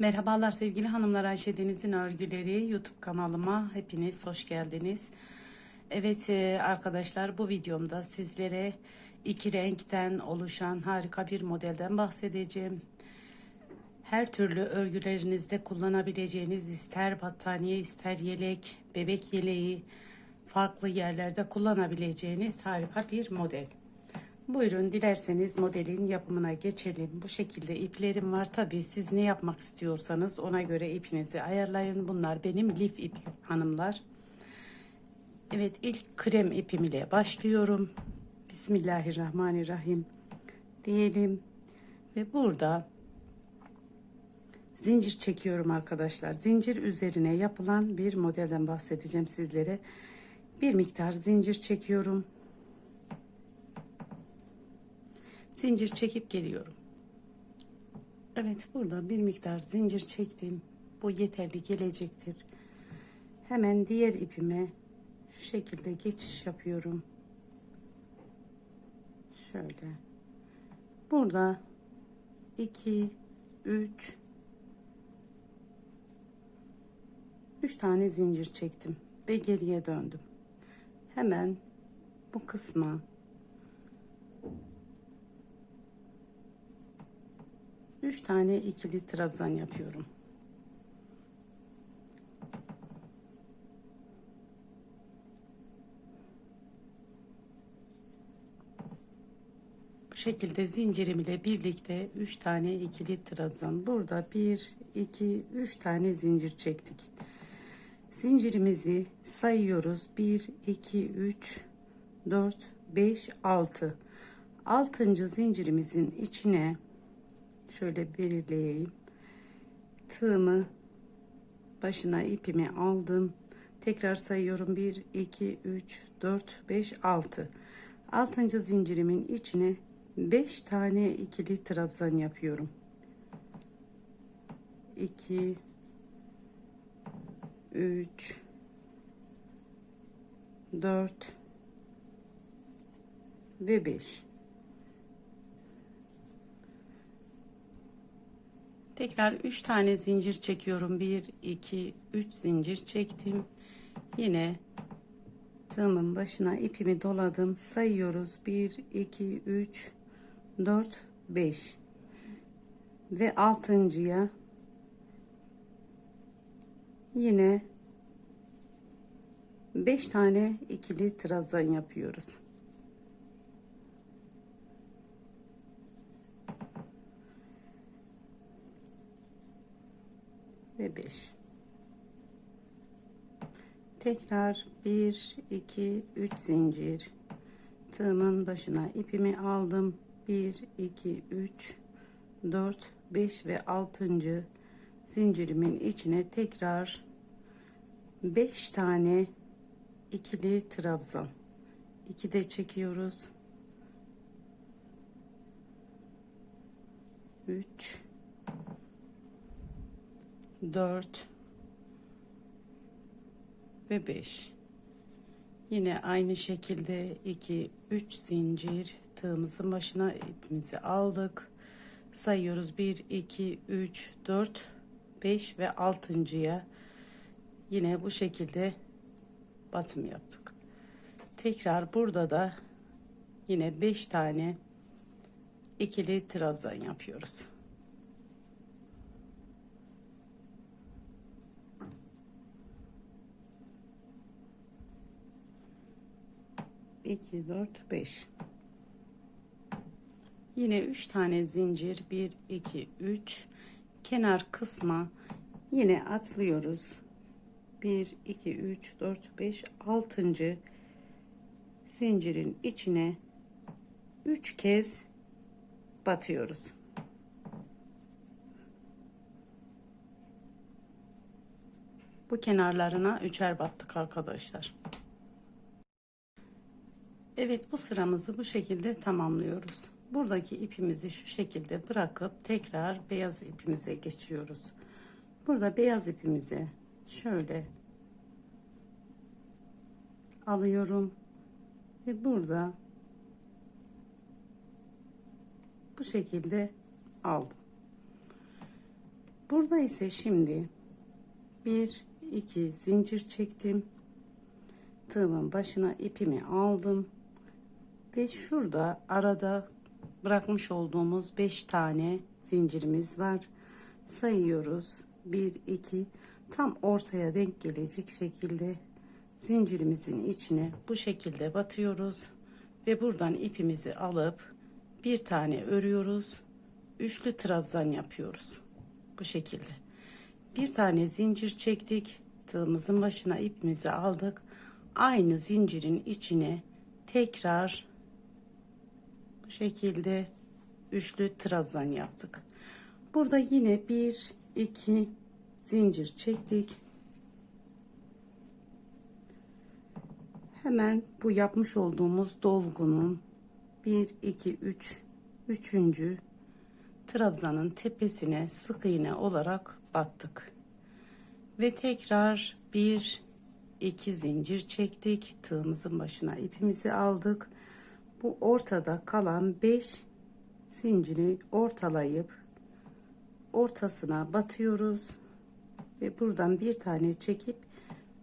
Merhabalar sevgili hanımlar Ayşe Deniz'in örgüleri YouTube kanalıma hepiniz hoş geldiniz. Evet e, arkadaşlar bu videomda sizlere iki renkten oluşan harika bir modelden bahsedeceğim. Her türlü örgülerinizde kullanabileceğiniz ister battaniye ister yelek, bebek yeleği farklı yerlerde kullanabileceğiniz harika bir model. Buyurun dilerseniz modelin yapımına geçelim. Bu şekilde iplerim var. Tabii siz ne yapmak istiyorsanız ona göre ipinizi ayarlayın. Bunlar benim lif ipi hanımlar. Evet ilk krem ipim ile başlıyorum. Bismillahirrahmanirrahim diyelim. Ve burada zincir çekiyorum arkadaşlar. Zincir üzerine yapılan bir modelden bahsedeceğim sizlere. Bir miktar zincir çekiyorum. Zincir çekip geliyorum. Evet burada bir miktar zincir çektim. Bu yeterli gelecektir. Hemen diğer ipime şu şekilde geçiş yapıyorum. Şöyle. Burada 2 3 3 tane zincir çektim ve geriye döndüm. Hemen bu kısma 3 tane ikili trabzan yapıyorum. Bu şekilde zincirim ile birlikte 3 tane ikili trabzan. Burada 1 2 3 tane zincir çektik. Zincirimizi sayıyoruz. 1 2 3 4 5 6. 6. zincirimizin içine şöyle belirleyeyim. Tığımı başına ipimi aldım. Tekrar sayıyorum. 1 2 3 4 5 6. 6. zincirimin içine 5 tane ikili trabzan yapıyorum. 2 3 4 ve 5 Tekrar 3 tane zincir çekiyorum. 1, 2, 3 zincir çektim. Yine tığımın başına ipimi doladım. Sayıyoruz. 1, 2, 3, 4, 5. Ve altıncıya yine 5 tane ikili trabzan yapıyoruz. 5 tekrar 1 2 3 zincir. Tığımın başına ipimi aldım. 1 2 3 4 5 ve 6. zincirimin içine tekrar 5 tane ikili trabzan. 2 de çekiyoruz. 3 4 ve 5 yine aynı şekilde 2 3 zincir tığımızın başına ipimizi aldık. Sayıyoruz. 1 2 3 4 5 ve 6.ya yine bu şekilde batım yaptık. Tekrar burada da yine 5 tane ikili trabzan yapıyoruz 2 4 5 yine 3 tane zincir. 1 2 3 kenar kısma yine atlıyoruz. 1 2 3 4 5 6. zincirin içine 3 kez batıyoruz. Bu kenarlarına üçer battık arkadaşlar Evet bu sıramızı bu şekilde tamamlıyoruz. Buradaki ipimizi şu şekilde bırakıp tekrar beyaz ipimize geçiyoruz. Burada beyaz ipimizi şöyle alıyorum ve burada bu şekilde aldım. Burada ise şimdi bir iki zincir çektim. Tığımın başına ipimi aldım. Ve şurada arada bırakmış olduğumuz 5 tane zincirimiz var. Sayıyoruz. 1 2 tam ortaya denk gelecek şekilde zincirimizin içine bu şekilde batıyoruz ve buradan ipimizi alıp bir tane örüyoruz. Üçlü trabzan yapıyoruz. Bu şekilde. Bir tane zincir çektik. Tığımızın başına ipimizi aldık. Aynı zincirin içine tekrar şekilde üçlü trabzan yaptık. Burada yine bir iki zincir çektik. Hemen bu yapmış olduğumuz dolgunun 1 2 3 üçüncü trabzanın tepesine sık iğne olarak battık. Ve tekrar bir iki zincir çektik. Tığımızın başına ipimizi aldık. Bu ortada kalan 5 zinciri ortalayıp ortasına batıyoruz ve buradan bir tane çekip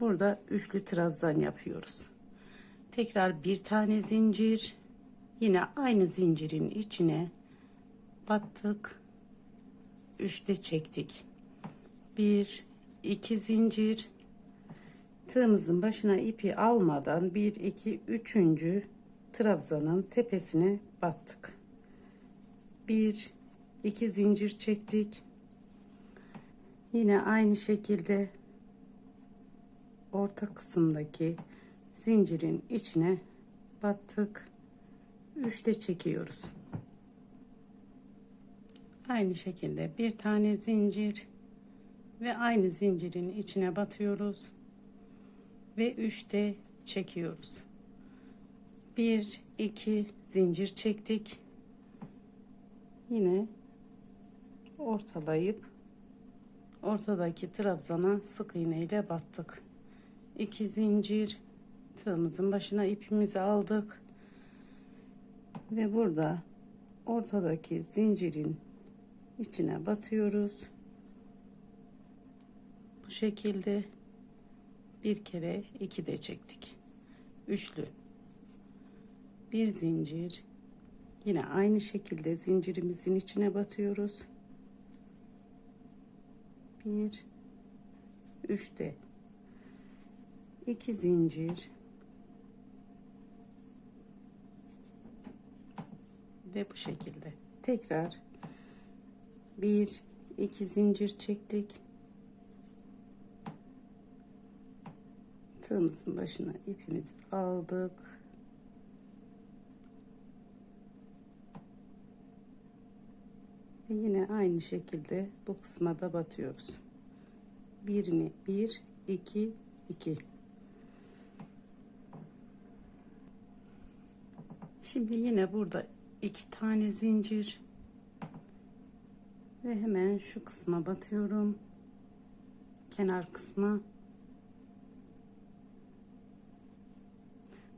burada üçlü trabzan yapıyoruz. Tekrar bir tane zincir yine aynı zincirin içine battık. Üçte çektik. Bir, iki zincir. Tığımızın başına ipi almadan bir, iki, üçüncü trabzanın tepesine battık. Bir, iki zincir çektik. Yine aynı şekilde orta kısımdaki zincirin içine battık. Üçte çekiyoruz. Aynı şekilde bir tane zincir ve aynı zincirin içine batıyoruz ve üçte çekiyoruz. Bir, iki zincir çektik. Yine ortalayıp ortadaki trabzana sık iğne ile battık. İki zincir tığımızın başına ipimizi aldık ve burada ortadaki zincirin içine batıyoruz. Bu şekilde bir kere iki de çektik. Üçlü. Bir zincir. Yine aynı şekilde zincirimizin içine batıyoruz. Bir. Üçte. iki zincir. Ve bu şekilde. Tekrar bir iki zincir çektik tığımızın başına ipimizi aldık ve yine aynı şekilde bu kısma da batıyoruz. Birini bir iki iki. Şimdi yine burada iki tane zincir. Ve hemen şu kısma batıyorum. Kenar kısma.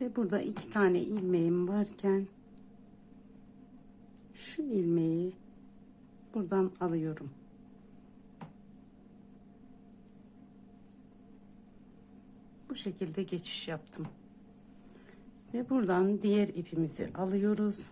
Ve burada iki tane ilmeğim varken şu ilmeği buradan alıyorum. Bu şekilde geçiş yaptım. Ve buradan diğer ipimizi alıyoruz.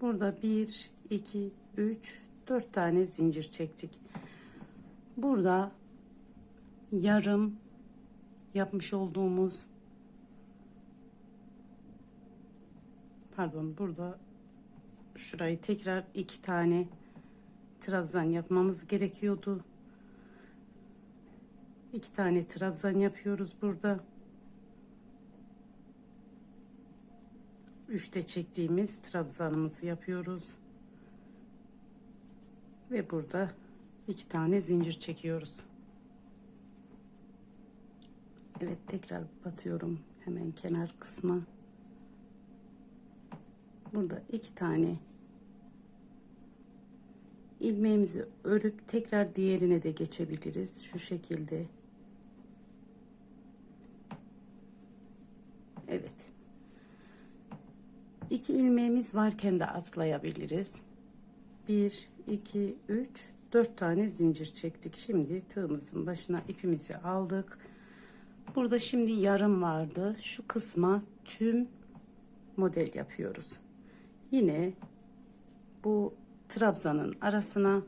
Burada bir iki üç 4 tane zincir çektik. Burada yarım yapmış olduğumuz pardon burada şurayı tekrar iki tane trabzan yapmamız gerekiyordu. İki tane trabzan yapıyoruz burada. Üçte çektiğimiz trabzanımızı yapıyoruz ve burada iki tane zincir çekiyoruz. Evet tekrar batıyorum hemen kenar kısma. Burada iki tane ilmeğimizi örüp tekrar diğerine de geçebiliriz. Şu şekilde. Evet. İki ilmeğimiz varken de atlayabiliriz. 1 2 3 4 tane zincir çektik. Şimdi tığımızın başına ipimizi aldık. Burada şimdi yarım vardı. Şu kısma tüm model yapıyoruz. Yine bu trabzanın arasına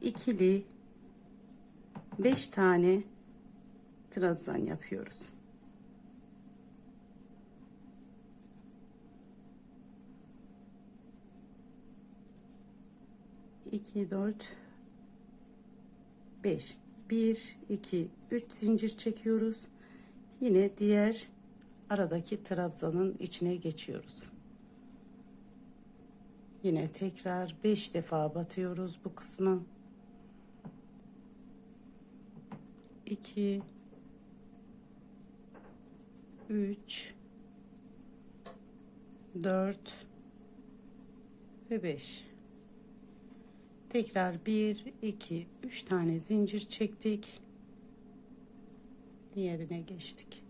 ikili 5 tane trabzan yapıyoruz. İki, dört, beş. Bir, iki, üç zincir çekiyoruz. Yine diğer aradaki trabzanın içine geçiyoruz. Yine tekrar 5 defa batıyoruz bu kısma. 2 3 4 ve 5 tekrar 1 2 3 tane zincir çektik. Diğerine geçtik.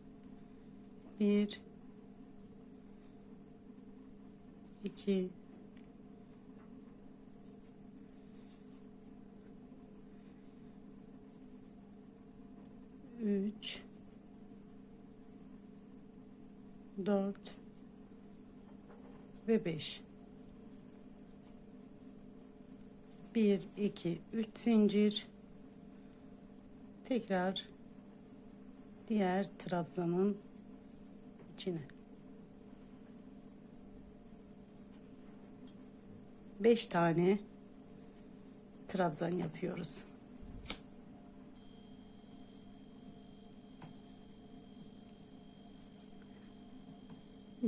1 2 3 4 ve 5 1 2 3 zincir. Tekrar diğer trabzanın içine. 5 tane trabzan yapıyoruz.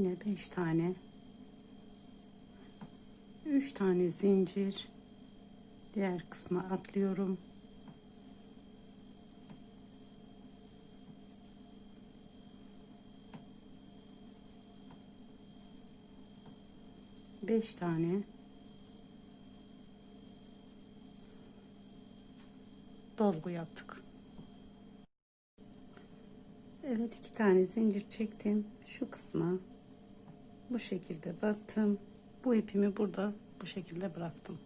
Yine 5 tane 3 tane zincir diğer kısma atlıyorum. Beş tane dolgu yaptık. Evet iki tane zincir çektim. Şu kısma bu şekilde battım. Bu ipimi burada bu şekilde bıraktım.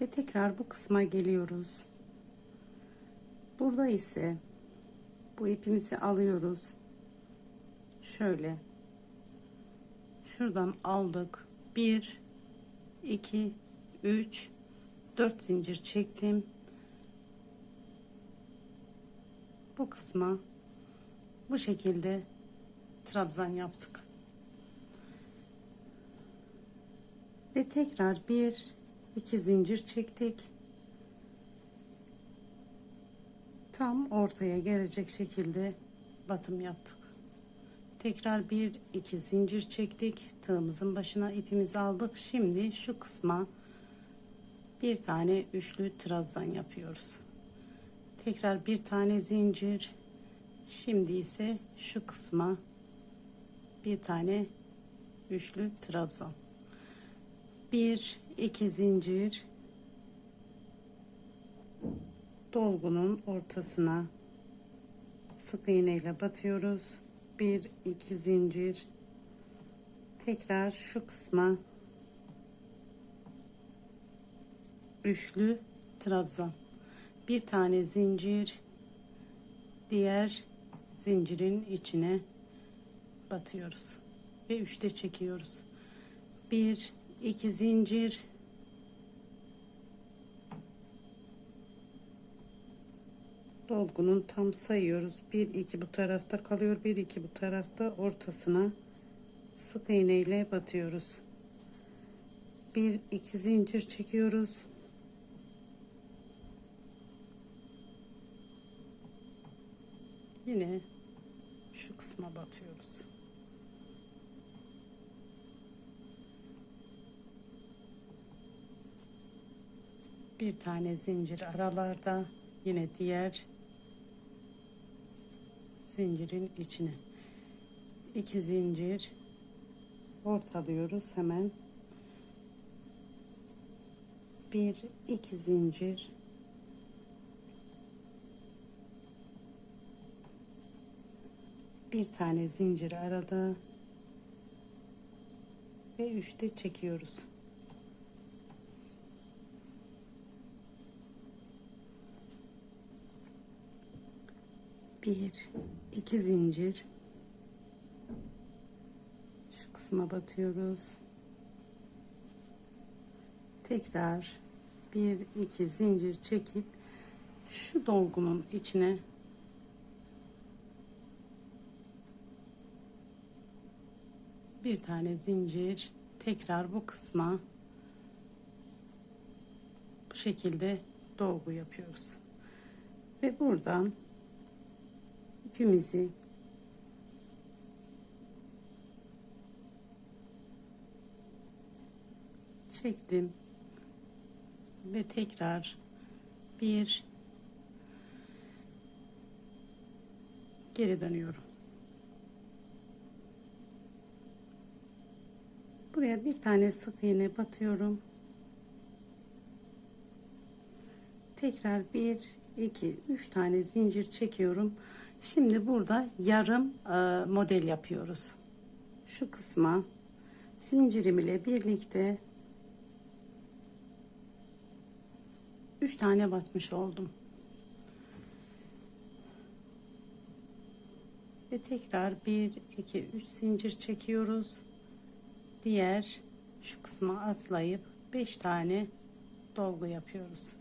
Ve tekrar bu kısma geliyoruz. Burada ise bu ipimizi alıyoruz. Şöyle. Şuradan aldık. 1 2 3 4 zincir çektim. Bu kısma bu şekilde trabzan yaptık. Ve tekrar bir iki zincir çektik. Tam ortaya gelecek şekilde batım yaptık. Tekrar bir iki zincir çektik. Tığımızın başına ipimizi aldık. Şimdi şu kısma bir tane üçlü trabzan yapıyoruz. Tekrar bir tane zincir. Şimdi ise şu kısma bir tane üçlü trabzan. Bir, iki zincir. Dolgunun ortasına sık iğne ile batıyoruz. Bir, iki zincir. Tekrar şu kısma üçlü trabzan. Bir tane zincir diğer zincirin içine batıyoruz ve üçte çekiyoruz. Bir iki zincir. Dolgunun tam sayıyoruz. Bir iki bu tarafta kalıyor. Bir iki bu tarafta ortasına sık iğne ile batıyoruz. Bir iki zincir çekiyoruz. Yine şu kısma batıyoruz bir tane zincir aralarda yine diğer zincirin içine. İki zincir ortalıyoruz hemen. Bir iki zincir. Bir tane zincir arada. Ve üçte çekiyoruz bir iki zincir. Şu kısma batıyoruz. Tekrar bir iki zincir çekip şu dolgunun içine bir tane zincir tekrar bu kısma bu şekilde dolgu yapıyoruz. Ve buradan ipimizi çektim ve tekrar bir geri dönüyorum. Buraya bir tane sık iğne batıyorum. Tekrar bir, iki, üç tane zincir çekiyorum. Şimdi burada yarım e, model yapıyoruz. Şu kısma zincirim ile birlikte 3 tane batmış oldum. Ve tekrar 1 2 3 zincir çekiyoruz. Diğer şu kısma atlayıp 5 tane dolgu yapıyoruz.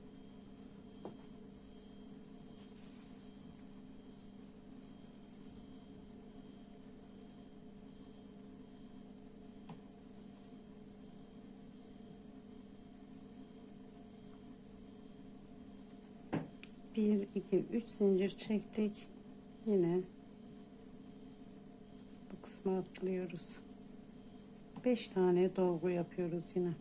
Bir, iki, üç zincir çektik. Yine bu kısma atlıyoruz. Beş tane dolgu yapıyoruz yine.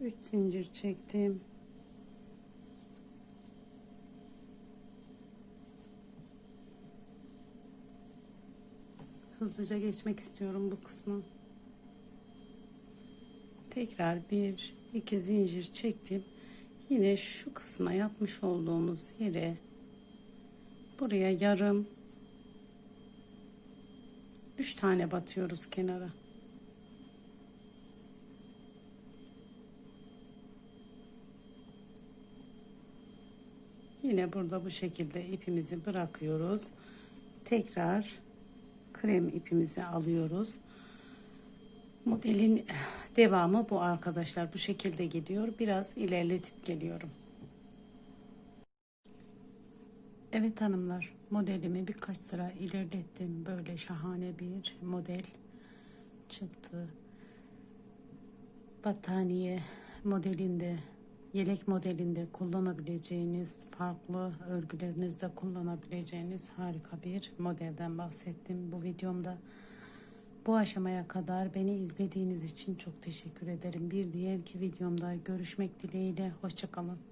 Üç zincir çektim. Hızlıca geçmek istiyorum bu kısmı. Tekrar bir iki zincir çektim. Yine şu kısma yapmış olduğumuz yere buraya yarım üç tane batıyoruz kenara. Yine burada bu şekilde ipimizi bırakıyoruz. Tekrar krem ipimizi alıyoruz. Modelin devamı bu arkadaşlar. Bu şekilde gidiyor. Biraz ilerletip geliyorum. Evet hanımlar modelimi birkaç sıra ilerlettim. Böyle şahane bir model çıktı. Battaniye modelinde yelek modelinde kullanabileceğiniz farklı örgülerinizde kullanabileceğiniz harika bir modelden bahsettim bu videomda. Bu aşamaya kadar beni izlediğiniz için çok teşekkür ederim. Bir diğer iki videomda görüşmek dileğiyle. Hoşçakalın.